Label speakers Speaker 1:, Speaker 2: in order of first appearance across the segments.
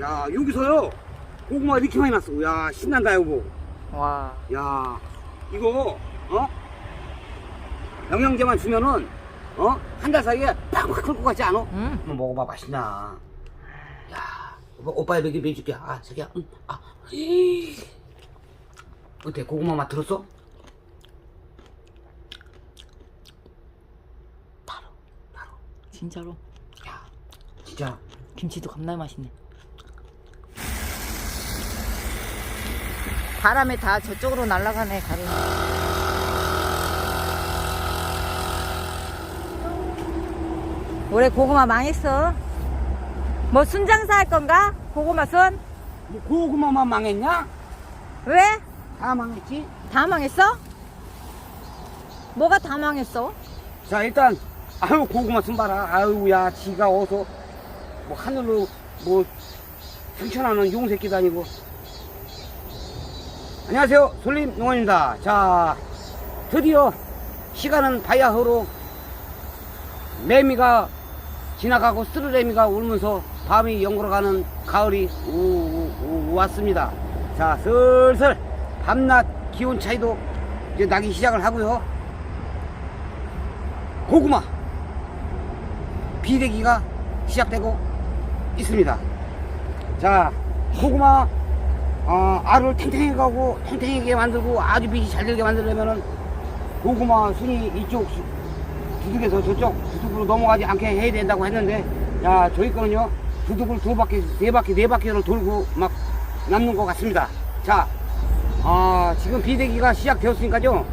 Speaker 1: 야 여기서요 고구마 이렇게 많이 났어 야 신난다 여보
Speaker 2: 와.
Speaker 1: 야 이거 어 영양제만 주면은 어 한 달 사이에 팍팍 클것 같지 않아?
Speaker 2: 음.
Speaker 1: 한번 먹어봐 맛있나 야 오빠, 오빠의 먹이 먹여줄게 아 자기야 응. 아 에이. 어때 고구마 맛 들었어? 바로 바로
Speaker 2: 진짜로.
Speaker 1: 야 진짜
Speaker 2: 김치도 겁나 맛있네. 바람에 다 저쪽으로 날아가네, 가루. 올해 고구마 망했어. 뭐 순장사 할 건가? 고구마 순?
Speaker 1: 뭐 고구마만 망했냐?
Speaker 2: 왜?
Speaker 1: 다 망했지?
Speaker 2: 다 망했어? 뭐가 다 망했어?
Speaker 1: 자 일단 아유 고구마 좀 봐라 아유 야 지가 어서 뭐 하늘로 뭐 승천하는 용 새끼 다니고 안녕하세요. 솔림 농원입니다. 자 드디어 시간은 바야흐로 매미가 지나가고 스르레미가 울면서 밤이 영구러가는 가을이 우, 왔습니다. 자 슬슬 밤낮 기온 차이도 이제 나기 시작을 하고요. 고구마 비대기가 시작되고 있습니다. 자, 고구마 어, 알을 탱탱하게 하고 탱탱하게 만들고 아주 빛이 잘 들게 만들려면은 고구마 순이 이쪽 수- 두둑에서 저쪽 두둑으로 넘어가지 않게 해야 된다고 했는데 자 저희 거는요 두둑을 두 바퀴 네 바퀴 네 바퀴를 돌고 막 남는 것 같습니다. 자, 아 지금 비대기가 시작되었으니까요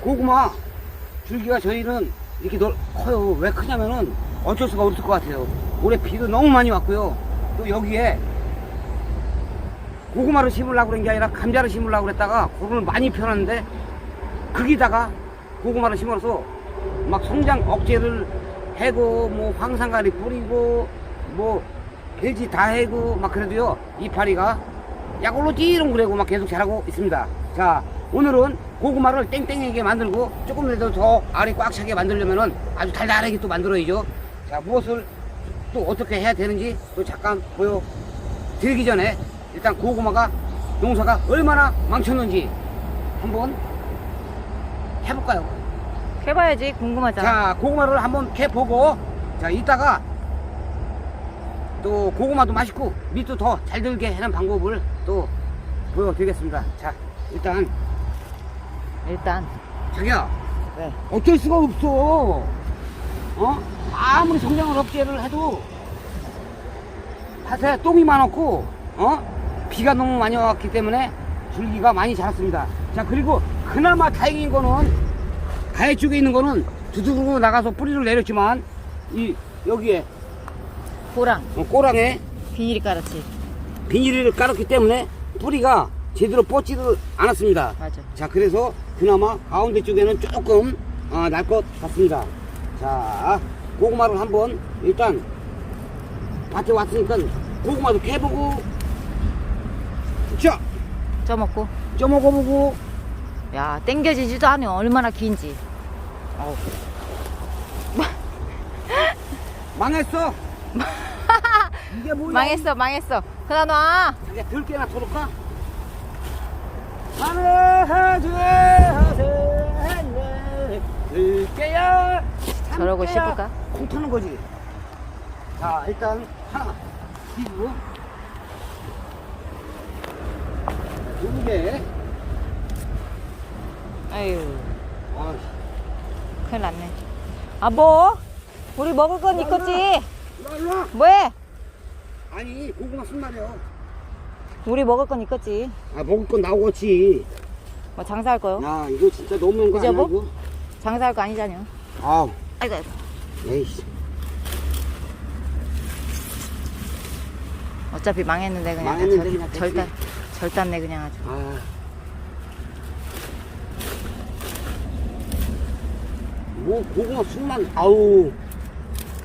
Speaker 1: 고구마 줄기가 저희는 이렇게 넓, 커요. 왜 크냐면은 어쩔 수가 없을 것 같아요. 올해 비도 너무 많이 왔고요. 또 여기에 고구마를 심으려고 그런 게 아니라 감자를 심으려고 그랬다가 그걸 많이 펴놨는데 거기다가 고구마를 심어서 막 성장 억제를 해고 뭐 황산가리 뿌리고 뭐 별지 다 해고 막 그래도요 이파리가 약올로 찌롱 그래고 막 계속 자라고 있습니다. 자 오늘은 고구마를 땡땡하게 만들고 조금이라도 더 알이 꽉 차게 만들려면은 아주 달달하게 또 만들어야죠. 자 무엇을 또 어떻게 해야 되는지 또 잠깐 보여드리기 전에 일단 고구마가 농사가 얼마나 망쳤는지 한번 해볼까요?
Speaker 2: 해봐야지, 궁금하잖아.
Speaker 1: 자 고구마를 한번 캐보고 자 이따가 또 고구마도 맛있고 밑도 더 잘 들게 하는 방법을 또 보여드리겠습니다 자 일단
Speaker 2: 일단.
Speaker 1: 자기야
Speaker 2: 왜?
Speaker 1: 어쩔 수가 없어 어 아무리 성장을 억제를 해도 밭에 똥이 많았고 어 비가 너무 많이 왔기 때문에 줄기가 많이 자랐습니다 자 그리고 그나마 다행인 거는 가해 쪽에 있는 거는 두둑으로 나가서 뿌리를 내렸지만 이 여기에
Speaker 2: 호랑.
Speaker 1: 어, 꼬랑에
Speaker 2: 비닐이 깔았지.
Speaker 1: 비닐을 깔았기 때문에 뿌리가 제대로 뻗지를 않았습니다
Speaker 2: 맞아.
Speaker 1: 자 그래서 그나마 가운데 쪽에는 조금 아, 날 것 같습니다 자 고구마를 한번 일단 밭에 왔으니까 고구마도 캐보고 자
Speaker 2: 쪄 먹고.
Speaker 1: 쪄 먹어보고
Speaker 2: 야, 땡겨지지도 않아. 얼마나 긴지. 어우.
Speaker 1: 망했어 이게 뭐야
Speaker 2: 망했어, 망했어. 그나 놔.
Speaker 1: 자기가 들 개나 털을까? 하나 둘셋넷 들개야
Speaker 2: 저러고 싶을까?
Speaker 1: 콩 터는 거지 자 일단 하나 뒤 고 두개
Speaker 2: 아유,
Speaker 1: 아,
Speaker 2: 큰일 났네. 아, 뭐? 우리 먹을 건 있겠지?
Speaker 1: 일로와 일로 와
Speaker 2: 뭐해?
Speaker 1: 아니 고구마 쓴 말이야
Speaker 2: 우리 먹을 건 있겠지.
Speaker 1: 아 먹을 건 나오겠지
Speaker 2: 뭐 장사할 거요?
Speaker 1: 야 이거 진짜 너무한 거 아니야
Speaker 2: 뭐?
Speaker 1: 이거
Speaker 2: 장사할 거 아니잖여.
Speaker 1: 아우
Speaker 2: 아이고, 아이고.
Speaker 1: 에이씨
Speaker 2: 어차피 망했는데 그냥
Speaker 1: 망했는데
Speaker 2: 절-
Speaker 1: 그냥 됐지.
Speaker 2: 절단 절단내 그냥 아주.
Speaker 1: 아. 뭐 고구마 순만 아우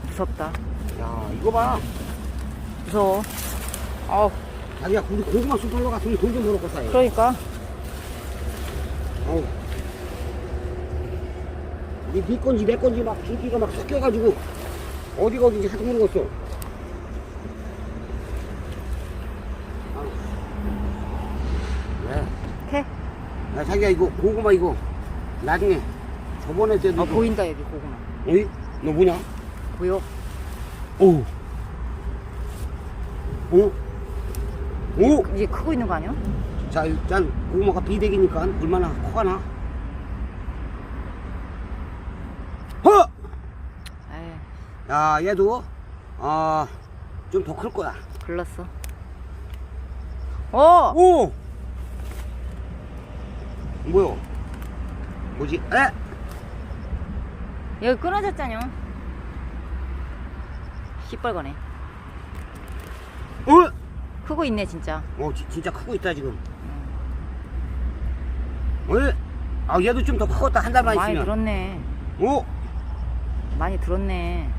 Speaker 2: 무섭다.
Speaker 1: 야 이거 봐
Speaker 2: 무서워. 어우,
Speaker 1: 자기야 우리 고구마 순 팔러 갔으면 돈좀 벌었겠다 이거.
Speaker 2: 그러니까.
Speaker 1: 아우 네, 네 건지 내 건지 막 줄기가 막 섞여가지고 어디가 어딘지 하도 모르겠어 야, 자기야, 이거 고구마 이거. 나중에 저번에 때도.
Speaker 2: 어
Speaker 1: 이거-
Speaker 2: 보인다 여기 고구마
Speaker 1: 어이? 너 뭐냐?
Speaker 2: 보여?
Speaker 1: 오. 오. 오.
Speaker 2: 이제 크고 있는 거 아니야?
Speaker 1: 자, 일단 고구마가 비대기니까 얼마나 커가 나? 허!
Speaker 2: 에이
Speaker 1: 야, 얘도 아, 좀 더 클 거야.
Speaker 2: 글렀어 어!
Speaker 1: 오! 뭐요? 뭐지? 에?
Speaker 2: 여기 끊어졌잖여 시뻘거네
Speaker 1: 어?
Speaker 2: 크고 있네 진짜
Speaker 1: 어, 지- 진짜 크고 있다 지금. 왜? 아, 얘도 좀 더 크겠다 한 달만
Speaker 2: 많이
Speaker 1: 있으면.
Speaker 2: 들었네
Speaker 1: 오,
Speaker 2: 많이 들었네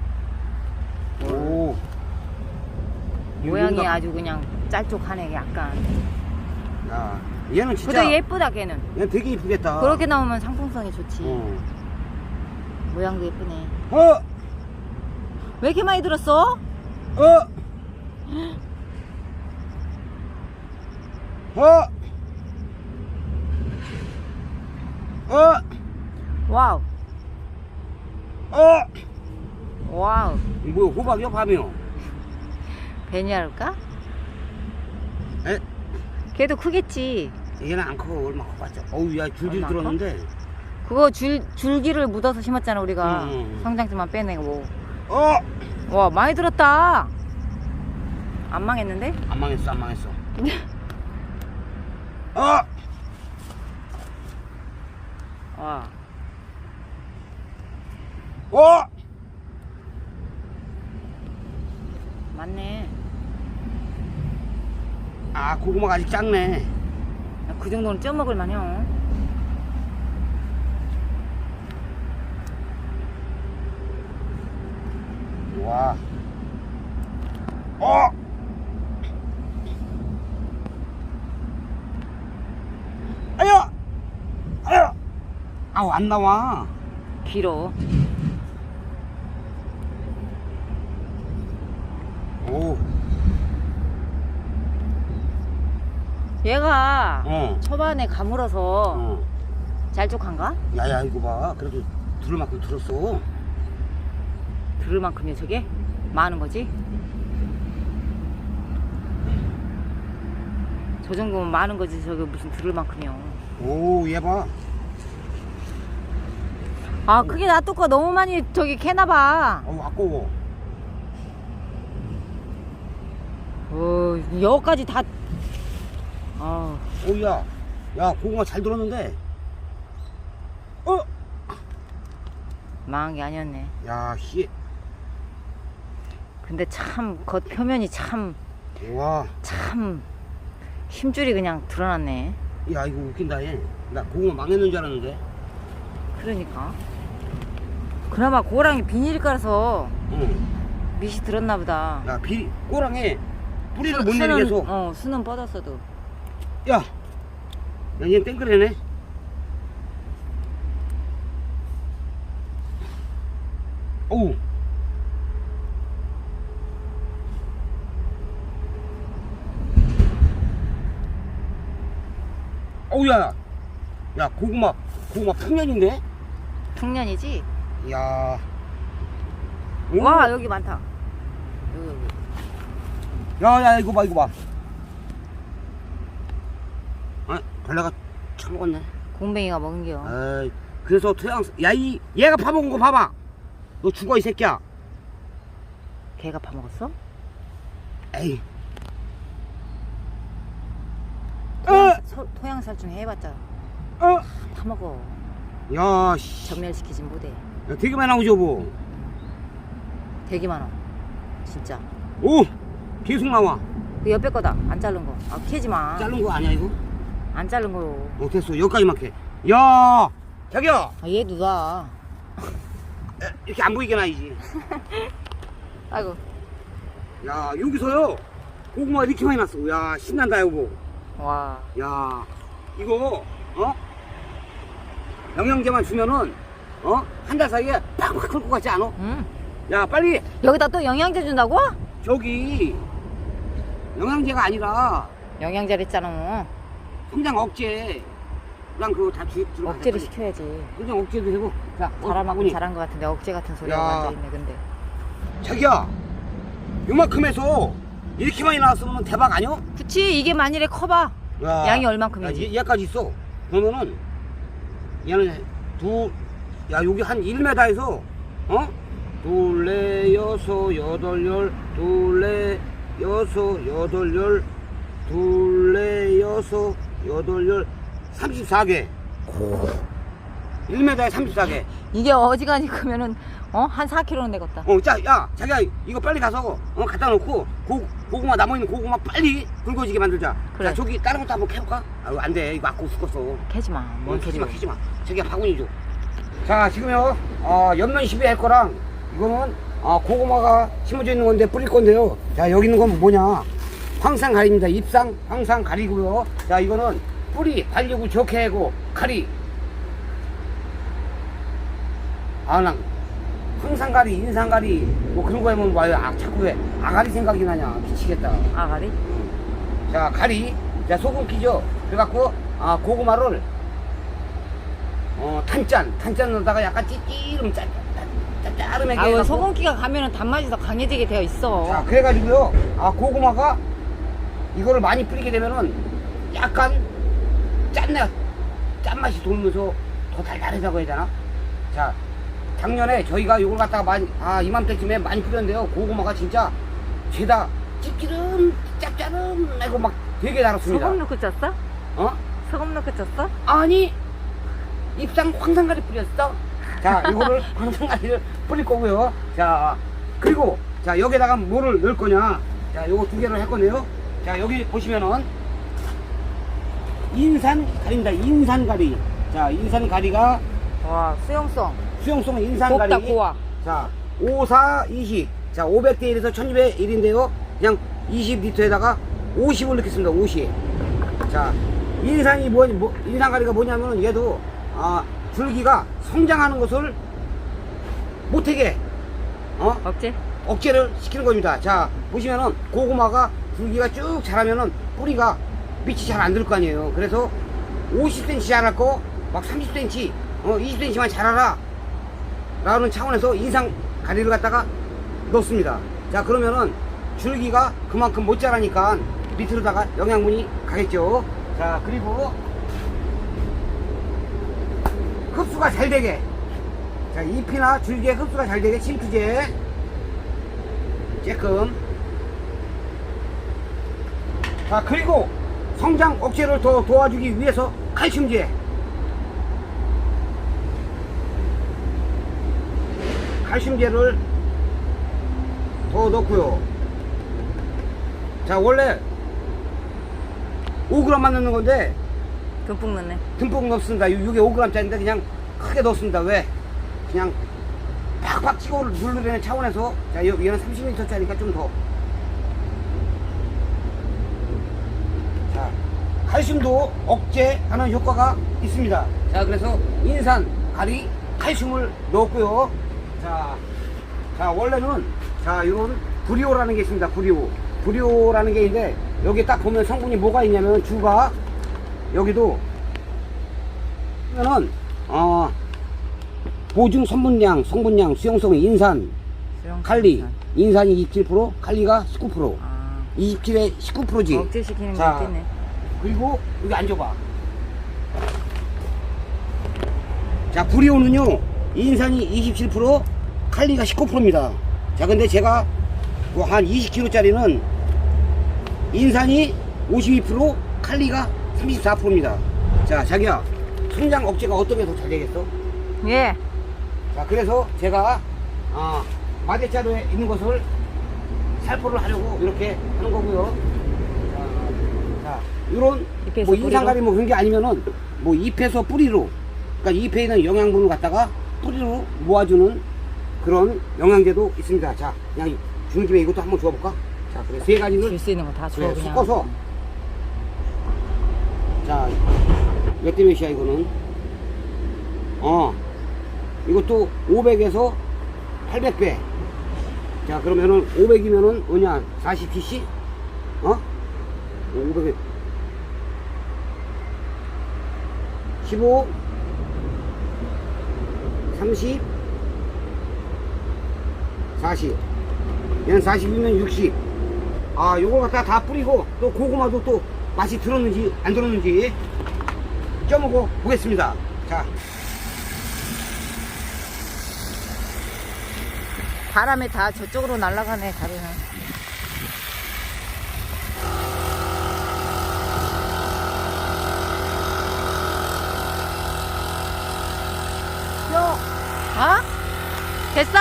Speaker 1: 오.
Speaker 2: 모양이 아주 그냥 짤쪽하네 약간
Speaker 1: 야, 얘는 진짜.
Speaker 2: 그래도 예쁘다 걔는
Speaker 1: 얘 되게 이쁘겠다.
Speaker 2: 그렇게 나오면 상품성이 좋지
Speaker 1: 어.
Speaker 2: 모양도 예쁘네
Speaker 1: 어,
Speaker 2: 왜 이렇게 많이 들었어?
Speaker 1: 어, 어, 어,
Speaker 2: 와우
Speaker 1: 어.
Speaker 2: 와우
Speaker 1: 뭐야, 호박이요, 밤이요?
Speaker 2: 베니할까?
Speaker 1: 에?
Speaker 2: 걔도 크겠지
Speaker 1: 얘는 안 커, 얼마 커봤자. 어우, 야,
Speaker 2: 얼마 커?
Speaker 1: 들었는데.
Speaker 2: 그거 줄, 줄기를 묻어서 심었잖아 우리가
Speaker 1: 응, 응, 응.
Speaker 2: 성장지만 빼내고
Speaker 1: 어!
Speaker 2: 와 많이 들었다 안 망했는데?
Speaker 1: 안 망했어, 안 망했어. 어!
Speaker 2: 와
Speaker 1: 어!
Speaker 2: 맞네
Speaker 1: 아, 고구마가 아직 작네.
Speaker 2: 야, 그 정도는 쪄 먹을 만해요
Speaker 1: 와. 어! 아야! 아야! 아우, 안 나와.
Speaker 2: 길어
Speaker 1: 오,
Speaker 2: 얘가
Speaker 1: 어.
Speaker 2: 초반에 가물어서
Speaker 1: 어.
Speaker 2: 짤쪽한가?
Speaker 1: 야야, 이거 봐. 그래도 들을 만큼 들었어.
Speaker 2: 들을 만큼이야 저게? 많은 거지? 저 정도면 많은 거지 저게 무슨 들을 만큼이요
Speaker 1: 오, 얘 봐.
Speaker 2: 아 그게 놔두고 너무 많이 저기 캐나봐
Speaker 1: 어우, 아까워.
Speaker 2: 어 여기까지 다 어,
Speaker 1: 오, 야. 야, 고구마 잘 들었는데. 어?
Speaker 2: 망한 게 아니었네
Speaker 1: 야, 씨.
Speaker 2: 근데 참 겉 표면이 참
Speaker 1: 와.
Speaker 2: 참 힘줄이 그냥 드러났네
Speaker 1: 야, 이거 웃긴다, 얘. 나 고구마 망했는 줄 알았는데.
Speaker 2: 그러니까 그나마 고랑이 비닐 깔아서
Speaker 1: 응.
Speaker 2: 밑이 들었나 보다
Speaker 1: 야, 비, 꼬랑에 뿌리를 못
Speaker 2: 수는-
Speaker 1: 내리게 해서.
Speaker 2: 어 수는 뻗었어도
Speaker 1: 야! 야, 얘 땡그레네. 어우. 어우, 야. 야, 고구마, 고구마 풍년인데?
Speaker 2: 풍년이지?
Speaker 1: 야. 오.
Speaker 2: 와 여기 많다 여기 여기
Speaker 1: 야, 야, 이거 봐, 이거 봐. 아, 벌레가 처먹었네.
Speaker 2: 공뱅이가 먹은겨
Speaker 1: 에이, 그래서 토양, 야, 이, 얘가 파먹은 거 봐봐. 너 죽어, 이 새끼야.
Speaker 2: 걔가 파먹었어?
Speaker 1: 에이.
Speaker 2: 토양,
Speaker 1: 어!
Speaker 2: 서- 토양살충 해봤자
Speaker 1: 어?
Speaker 2: 파먹어
Speaker 1: 야, 씨.
Speaker 2: 전멸시키진 못해
Speaker 1: 야, 되게 많이 나오죠, 뭐.
Speaker 2: 되게 많아 진짜
Speaker 1: 오! 계속 나와.
Speaker 2: 그 옆에 거다 안 자른 거 아 캐지 마
Speaker 1: 자른 거 아니야, 이거?
Speaker 2: 안 자른 거요
Speaker 1: 어, 됐어. 여기까지만 캐. 야! 자기야!
Speaker 2: 아, 얘 누가
Speaker 1: 에, 이렇게 안 보이게 놔야지.
Speaker 2: 아이고
Speaker 1: 야, 여기서요. 고구마 이렇게 많이 났어. 야, 신난다, 여보.
Speaker 2: 와
Speaker 1: 야, 이거, 어? 영양제만 주면은, 어? 한 달 사이에 팍팍 클것 같지 않아?
Speaker 2: 응?
Speaker 1: 야, 빨리,
Speaker 2: 여기다 또 영양제 준다고?
Speaker 1: 저기, 영양제가 아니라,
Speaker 2: 영양제를 했잖아
Speaker 1: 성장 억제. 그냥 그거 다 주, 들어.
Speaker 2: 억제를 시켜야지.
Speaker 1: 그냥 억제도 되고. 자,
Speaker 2: 만큼
Speaker 1: 바구니.
Speaker 2: 잘한 것 같은데 억제 같은 소리가
Speaker 1: 야.
Speaker 2: 앉아있네 근데.
Speaker 1: 자기야, 요만큼 해서 이렇게 많이 나왔으면 대박 아니야?
Speaker 2: 그치 이게 만일에 커봐.
Speaker 1: 야,
Speaker 2: 양이 얼만큼이지?
Speaker 1: 야, 얘, 얘까지 있어. 그러면은 얘는 두, 야 여기 한 1m에서 어? 둘레 여섯 여덟 열 둘레 여섯 여덟 열 둘레 여섯 여덟 열 34개. 1m에 34개.
Speaker 2: 이게 어지간히 크면은 어? 한 4kg는 되겠다.
Speaker 1: 어, 자, 야, 자기야, 이거 빨리 가서 어, 갖다 놓고 고, 고구마 남아 있는 고구마 빨리 굵어지게 만들자.
Speaker 2: 그래.
Speaker 1: 자, 저기 다른 것도 한번 캐볼까? 아, 안 돼, 이거 아까 죽었어.
Speaker 2: 캐지 마. 뭔
Speaker 1: 캐지
Speaker 2: 소리야.
Speaker 1: 마, 캐지 마. 자기야, 바구니 줘. 자, 지금요, 어, 연면 시비 할 거랑 이거는 어, 고구마가 심어져 있는 건데 뿌릴 건데요. 자, 여기 있는 건 뭐냐? 황상 가리입니다. 잎상 황상 가리고요. 자, 이거는 뿌리 달리고 좋게 하고 가리. 아, 난 황상 가리, 인상 가리 뭐 그런 거 하면 와요. 아, 자꾸 왜 아가리 생각이 나냐? 미치겠다.
Speaker 2: 아가리?
Speaker 1: 자, 가리. 자, 소금 끼죠? 그래갖고, 아, 고구마를, 어, 탄짠. 탄짠 넣다가 약간 찌찌름 짜, 짜, 짜르하게.
Speaker 2: 아왜
Speaker 1: 해갖고.
Speaker 2: 소금기가 가면은 단맛이 더 강해지게 되어 있어.
Speaker 1: 자, 그래가지고요. 아, 고구마가 이거를 많이 뿌리게 되면은 약간 짠내, 짠맛이 돌면서 더 달달하다고 해야 되나? 자, 작년에 저희가 이걸 갖다가 많이, 아, 이맘때쯤에 많이 뿌렸는데요. 고구마가 진짜 죄다 찌찌름, 짭짜름하고 막 되게 달았습니다.
Speaker 2: 소금 넣고 쪘어?
Speaker 1: 어?
Speaker 2: 소금 넣고 쪘어?
Speaker 1: 아니, 입상 황상가리 뿌렸어. 자, 이거를 황상가리를 뿌릴 거고요. 자, 그리고 자 여기다가 뭐를 넣을 거냐? 자, 요거 두 개를 할 건데요. 자, 여기 보시면은 인산 가리입니다. 인산 가리. 자, 인산 가리가
Speaker 2: 와 수용성.
Speaker 1: 수용성 인산
Speaker 2: 곱다
Speaker 1: 가리.
Speaker 2: 고와.
Speaker 1: 자, 5, 4, 20. 자, 500대 1에서 1200 1인데요. 그냥 20리터에다가 50을 넣겠습니다. 50. 자, 인산이 뭐, 뭐 인산 가리가 뭐냐면은 얘도, 아, 줄기가 성장하는 것을 못하게, 어?
Speaker 2: 억제?
Speaker 1: 억제를 시키는 겁니다. 자, 보시면은 고구마가 줄기가 쭉 자라면은 뿌리가 밑이 잘 안 들 거 아니에요. 그래서 50cm 자랄 거, 막 30cm, 어, 20cm만 자라라. 라는 차원에서 인상 가리를 갖다가 넣습니다. 자, 그러면은 줄기가 그만큼 못 자라니까 밑으로다가 영양분이 가겠죠. 자, 그리고 흡수가 잘 되게. 자, 잎이나 줄기에 흡수가 잘 되게 침투제. 조금. 자, 그리고 성장 억제를 더 도와주기 위해서 칼슘제. 칼슘제를 더 넣고요. 자, 원래 5g만 넣는 건데
Speaker 2: 듬뿍 넣네.
Speaker 1: 듬뿍 넣습니다. 이게 5g짜리인데 그냥 크게 넣습니다. 왜? 그냥 팍팍 찍어 누르려는 차원에서 자, 여- 얘는 30리터짜리니까 좀 더. 자, 칼슘도 억제하는 효과가 있습니다. 자, 그래서 인산, 가리, 칼슘을 넣었고요. 자, 자, 원래는 자, 이런 브리오라는 게 있습니다. 브리오. 브리오라는 게 있는데 여기 딱 보면 성분이 뭐가 있냐면 주가 여기도 그러면은 어 보증 성분량, 성분량, 수용성 인산,
Speaker 2: 수용성.
Speaker 1: 칼리, 인산이 27%, 칼리가 19%,
Speaker 2: 아
Speaker 1: 27에 19%지.
Speaker 2: 억제시키는
Speaker 1: 자.
Speaker 2: 게 있겠네.
Speaker 1: 그리고 여기 앉아봐. 자, 브리오는요, 인산이 27%, 칼리가 19%입니다. 자, 근데 제가 뭐 한 20kg짜리는 인산이 52%, 칼리가 34%입니다. 자, 자기야, 성장 억제가 어떤 게 더 잘 되겠어?
Speaker 2: 예.
Speaker 1: 자, 그래서 제가, 아, 마대자루에 있는 것을 살포를 하려고 이렇게 하는 거고요. 이런 뭐? 인상가리 뭐 그런 게 아니면은 뭐 잎에서 뿌리로, 그러니까 잎에 있는 영양분을 갖다가 뿌리로 모아주는 그런 영양제도 있습니다. 자, 그냥 주는 김에 이것도 한번 줘볼까? 자, 그래 세 가지를
Speaker 2: 줄 수 있는 거 다 줘
Speaker 1: 그래,
Speaker 2: 그냥.
Speaker 1: 섞어서 자, 몇 대 몇이야 이거는? 어, 이것도 500에서 800배. 자, 그러면은 500이면은 뭐냐? 40cc? 어? 500에 15 30 40 얘는 40이면 60 아, 요걸 갖다 다 뿌리고 또 고구마도 또 맛이 들었는지 안 들었는지 쪄먹어 보겠습니다. 자,
Speaker 2: 바람에 다 저쪽으로 날아가네 가루는 어? 됐어?